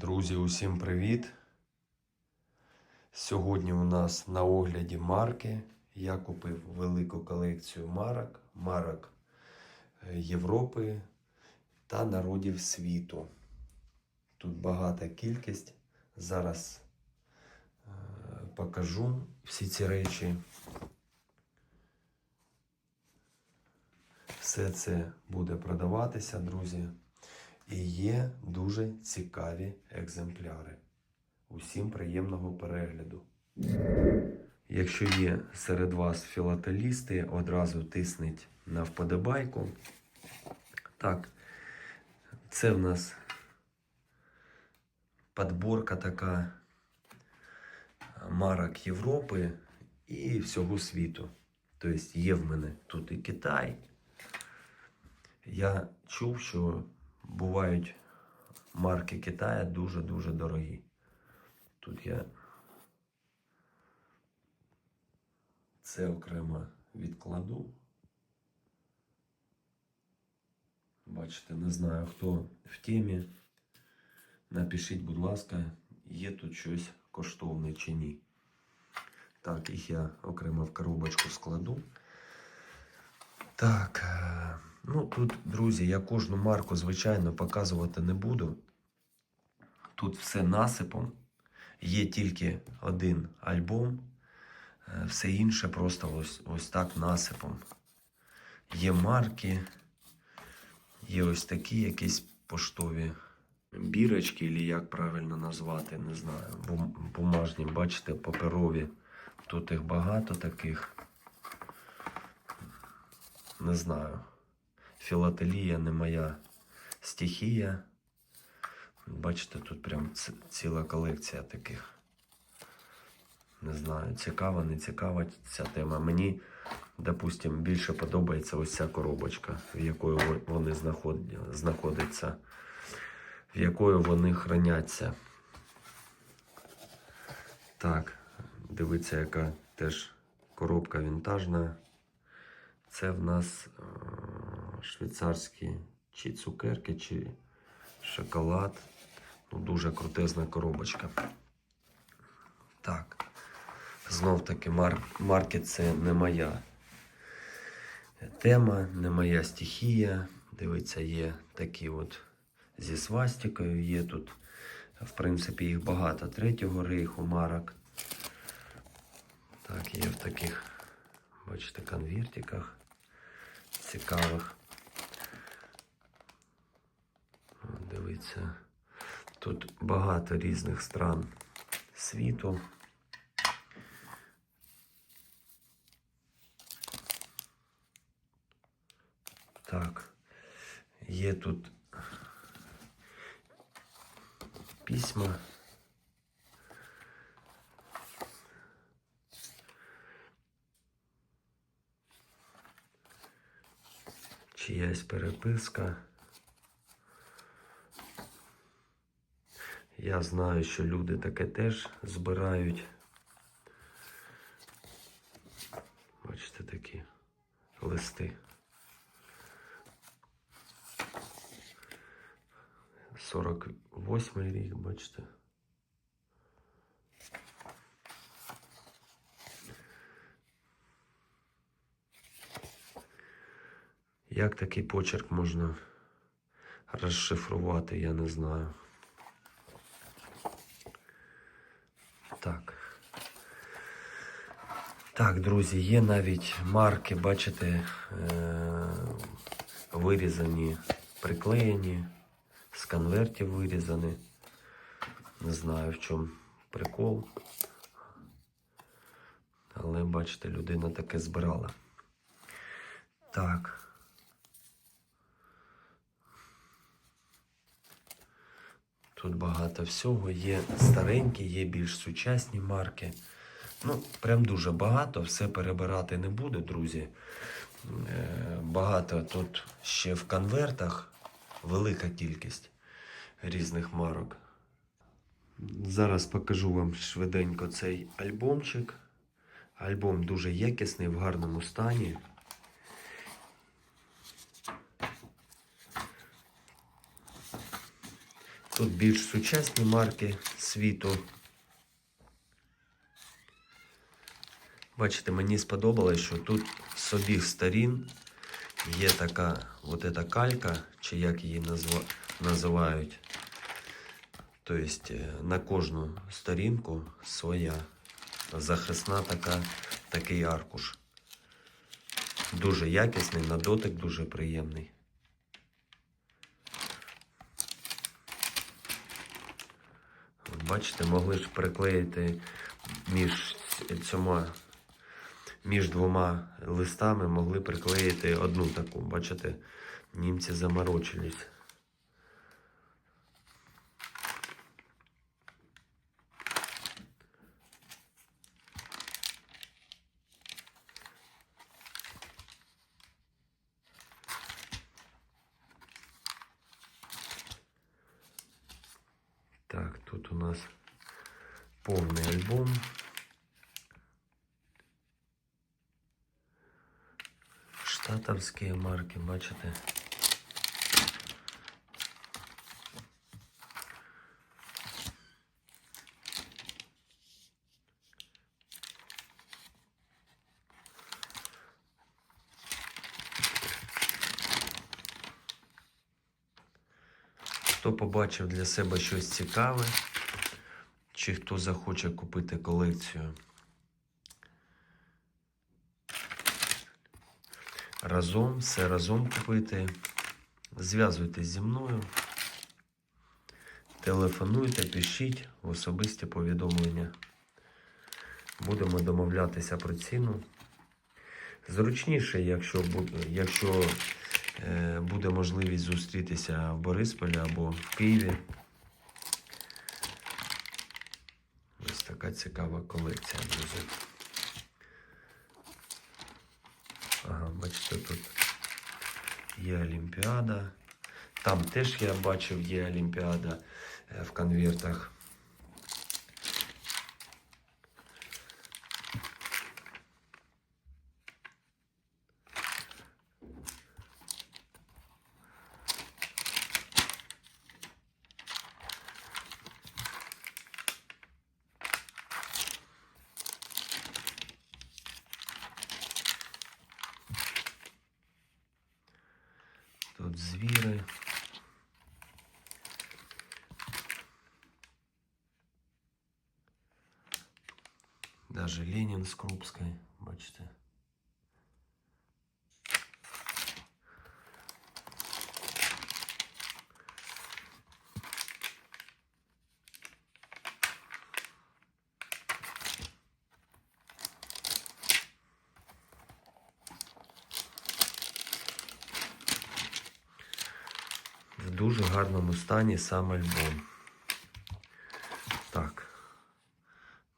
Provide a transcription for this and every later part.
Друзі, усім привіт! Сьогодні у нас на огляді марки. Я купив велику колекцію марок, марок е, Європи та народів світу. Тут багата кількість. Зараз е, покажу всі ці речі. Все це буде продаватися, друзі. І є дуже цікаві екземпляри. Усім приємного перегляду. Якщо є серед вас філателісти, одразу тисніть на вподобайку. Так, це в нас подборка така марок Європи і всього світу. Тобто є в мене тут і Китай. Я чув, що бувають марки Китаю дуже-дуже дорогі. Тут я це окремо відкладу. Бачите, не знаю, хто в темі. Напишіть, будь ласка, є тут щось коштовне чи ні. Так, їх я окремо в коробочку складу. Так, е, ну тут, друзі, я кожну марку, звичайно, показувати не буду. Тут все насипом. Є тільки один альбом, е, все інше просто ось, ось так насипом. Є марки, є ось такі якісь поштові бірочки, або як правильно назвати, не знаю. Бум- Бумажні, бачите, паперові. Тут їх багато таких. Не знаю. Філателія не моя стихія. Бачите, тут прям ціла колекція таких. Не знаю, цікава, не цікава ця тема. Мені, допустим, більше подобається ось ця коробочка, в якої вони знаходяться, в якої вони храняться. Так, дивіться, яка теж коробка вінтажна. Це в нас е, швейцарські чи цукерки, чи шоколад. Ну, дуже крутезна коробочка. Так. Знов таки, мар... марки це не моя тема, не моя стихія. Дивіться, є такі от зі свастикою. Є тут, в принципі, їх багато. Третього рейху марок. Так, є в таких, бачите, конвертиках цікавих. От, Дивіться, тут багато різних стран світу. Так, є тут письма. Чиясь переписка. Я знаю, що люди таке теж збирають. Бачите такі листи. Сорок восьмий рік, бачите. Як такий почерк можна розшифрувати, я не знаю. Так. Так, друзі, є навіть марки, бачите, е- вирізані, приклеєні, з конвертів вирізані. Не знаю в чому прикол. Але бачите, людина таке збирала. Так. Тут багато всього. Є старенькі, є більш сучасні марки. Ну, прям дуже багато. Все перебирати не буду, друзі. Е, Багато тут ще в конвертах велика кількість різних марок. Зараз покажу вам швиденько цей альбомчик. Альбом дуже якісний, в гарному стані. Тут більш сучасні марки світу. Бачите, мені сподобалось, що тут з обіх сторін є така от ета калька, чи як її назва, називають. Тобто е, на кожну сторінку своя захисна така, такий аркуш. Дуже якісний, на дотик дуже приємний. Бачите, могли ж приклеїти між цьома, між двома листами могли приклеїти одну таку. Бачите, німці заморочились. Так, тут у нас повний альбом. Штатовські марки, бачите? Хто побачив для себе щось цікаве, чи хто захоче купити колекцію разом, все разом купити, зв'язуйтесь зі мною, телефонуйте, пишіть в особисті повідомлення. Будемо домовлятися про ціну. Зручніше, якщо, якщо е, буде можливість зустрітися в Борисполі або в Києві. Ось така цікава колекція, друзі. Ага, бачите, тут є Олімпіада. Там теж я бачив, є Олімпіада е, в конвертах. Тут звіри. Даже Ленін з Крупської, бачите. Дуже гарному стані сам альбом. Так.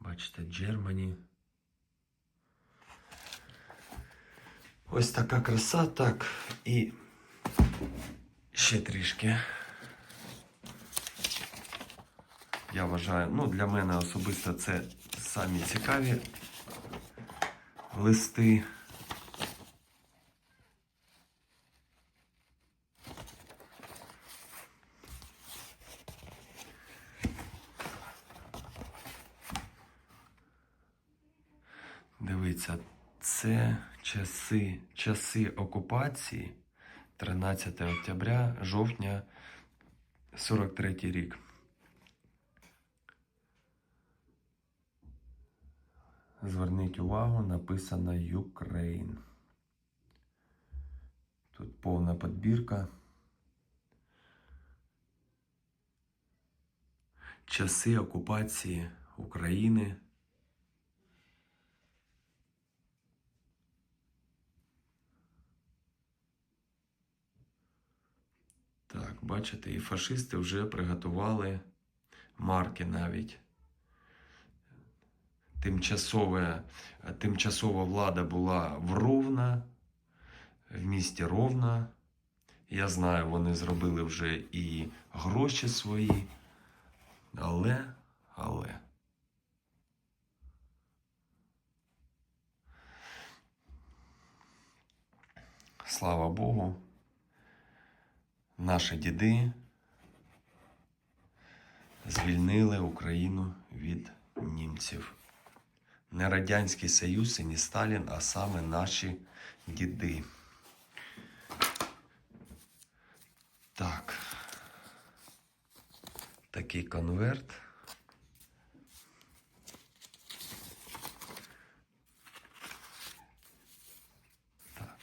Бачите, Джермані. Ось така краса, так. І ще трішки. Я вважаю, ну для мене особисто це самі цікаві листи. Дивіться, це часи, часи окупації 13 октября, жовтня 43 рік. Зверніть увагу, написано Ukraine. Тут повна підбірка. Часи окупації України. Так, бачите, і фашисти вже приготували марки навіть. Тимчасова влада була в Ровно, в місті Ровно. Я знаю, вони зробили вже і гроші свої. Але, але. Слава Богу, наші діди звільнили Україну від німців. Не Радянський Союз і не Сталін, а саме наші діди. Так. Такий конверт. Так.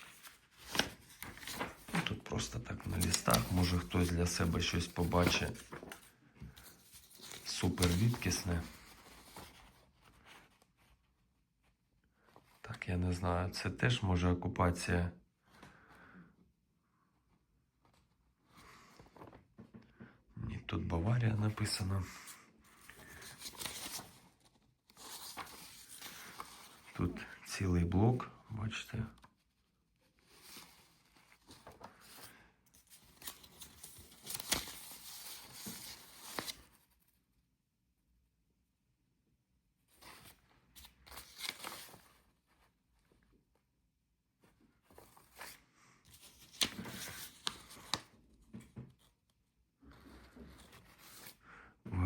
Ну, Тут просто так на листах. Може хтось для себе щось побачить супер рідкісне. Так, я не знаю. Це теж може окупація. Ні, тут Баварія написано. Тут цілий блок, бачите.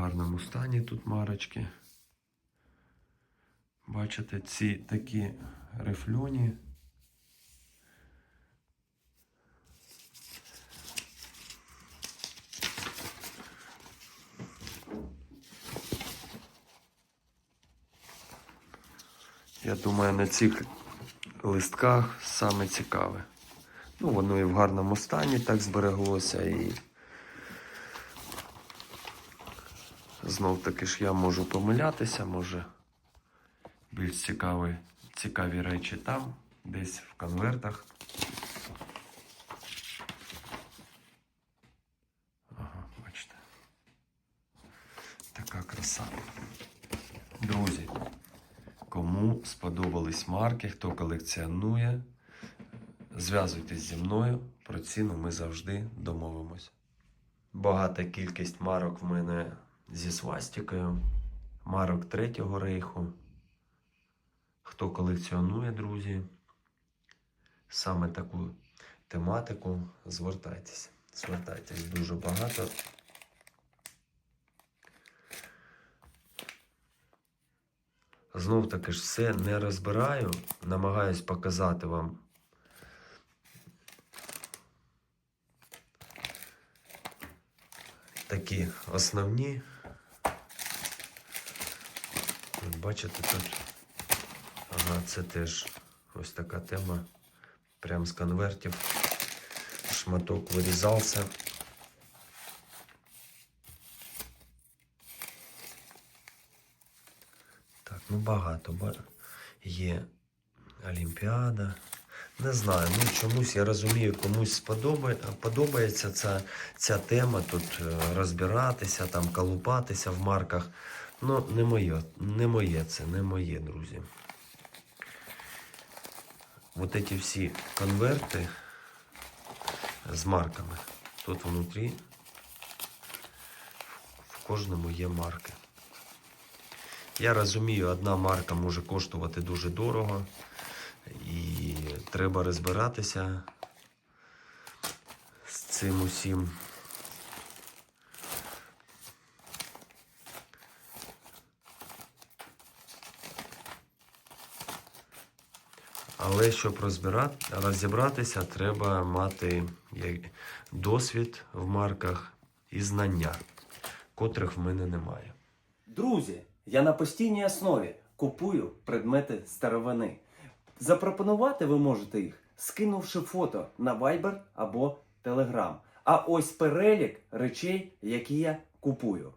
Гарному стані тут марочки. Бачите, ці такі рифльоні. Я думаю, на цих листках саме цікаве. Ну, воно і в гарному стані так збереглося і. Знов таки ж я можу помилятися, може більш цікаві, цікаві речі там, десь в конвертах. Ага, бачите. Така краса. Друзі, кому сподобались марки, хто колекціонує, зв'язуйтесь зі мною. Про ціну ми завжди домовимось. Багата кількість марок в мене зі свастикою, марок Третього рейху. Хто колекціонує, друзі, саме таку тематику, звертайтеся. Звертайтесь дуже багато. Знов таки ж все не розбираю, намагаюсь показати вам. Такі основні. От Бачите тут. Ага, це теж ось така тема. Прям з конвертів. Шматок вирізався. Так, ну багато. Є Олімпіада. Не знаю, ну чомусь я розумію, комусь сподобає, подобається ця, ця тема тут е, розбиратися, там колупатися в марках. Ну, не моє, не моє це, не моє, друзі. Вот эти всі конверти з марками. Тут внутрі в кожному є марки. Я розумію, одна марка може коштувати дуже дорого. І треба розбиратися з цим усім. Але щоб розібратися, треба мати досвід в марках і знання, котрих в мене немає. Друзі, я на постійній основі купую предмети старовини. Запропонувати ви можете їх, скинувши фото на Viber або Telegram. А ось перелік речей, які я купую.